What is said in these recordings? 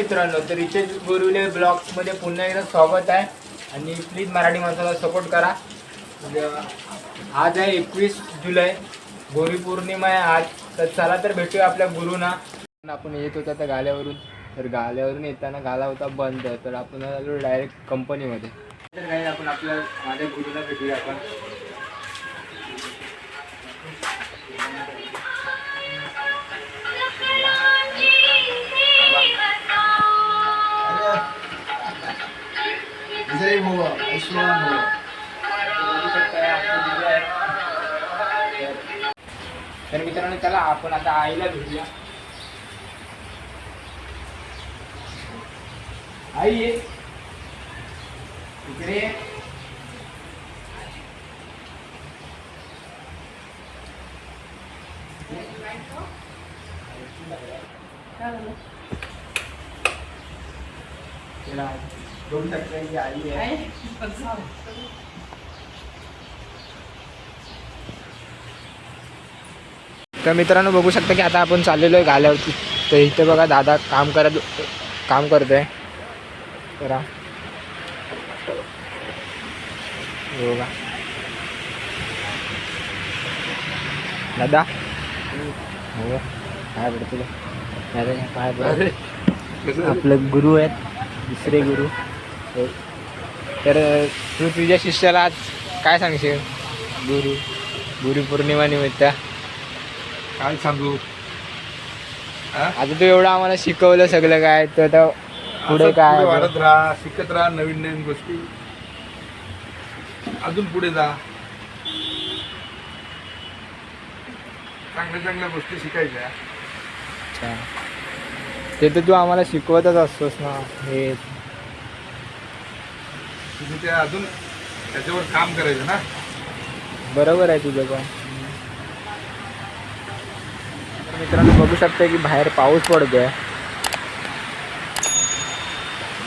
मित्रांनो तर इथे गुरुले ब्लॉग्समध्ये पुन्हा एकदा स्वागत आहे. आणि प्लीज मराठी माणसाला सपोर्ट करा. म्हणजे आज आहे एकवीस जुलै गौरी पौर्णिमा आहे आज. तर चला तर भेटूया आपल्या गुरुना. आपण येत होता त्या गाल्यावरून. तर गाल्यावरून येताना गाला होता बंद. तर आपण आलो डायरेक्ट कंपनीमध्ये तर काही आपण आपल्या माझ्या गुरुला भेटूया आपण. जय हो ऐश्वर्यान हो बघू शकता आपलं दिलं आहे. तर मित्रांनो चला आपण आता आईला भेटूया आई ये इकडे ये. शकता की आई आहे. तर मित्रांनो बघू शकता की आता आपण चाललेलो आहे गाल्यावरती. तर इथे बघा दादा काम करत काम करतोय. करा हे. बघा. दादा. हो काय पडतो दादा काय पडत आपलं गुरु आहेत दुसरे गुरु. तर तू तुझ्या शिष्याला आज काय सांगशील? गुरु. गुरु पौर्णिमा निमित्त. काय सांगू? आता तू एवढं आम्हाला शिकवलं सगळं काय तर आता पुढे काय वाढत राहा शिकत राहा नवीन नवीन गोष्टी. अजून पुढे जा. चांगल्या चांगल्या गोष्टी शिकायच्या. अच्छा. ते तर तू आम्हाला शिकवतच असतोस ना हे तुम्ही ते अजून त्याच्यावर काम करायचं ना? बरोबर आहे तुझं पण. तर मित्रांनो बघू शकता की बाहेर पाऊस पडतोय.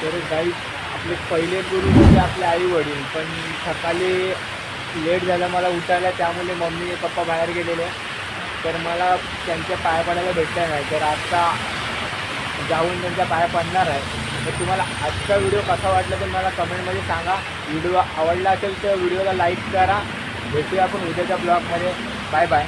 तर काही आपले पहिले गुरु म्हणजे आपले आई वडील पण सकाळी लेट झालं मला उठायला त्यामुळे मम्मी पप्पा बाहेर गेलेले. तर मला त्यांच्या पाया पडायला भेटलं नाही. तर आता जाऊन त्यांच्या पाया पडणार आहे. तर तुम्हाला आजचा व्हिडिओ कसा वाटला तर मला कमेंटमध्ये सांगा. व्हिडिओ आवडला असेल तर व्हिडिओला लाईक करा. भेटूया आपण उद्याच्या ब्लॉगमध्ये बाय बाय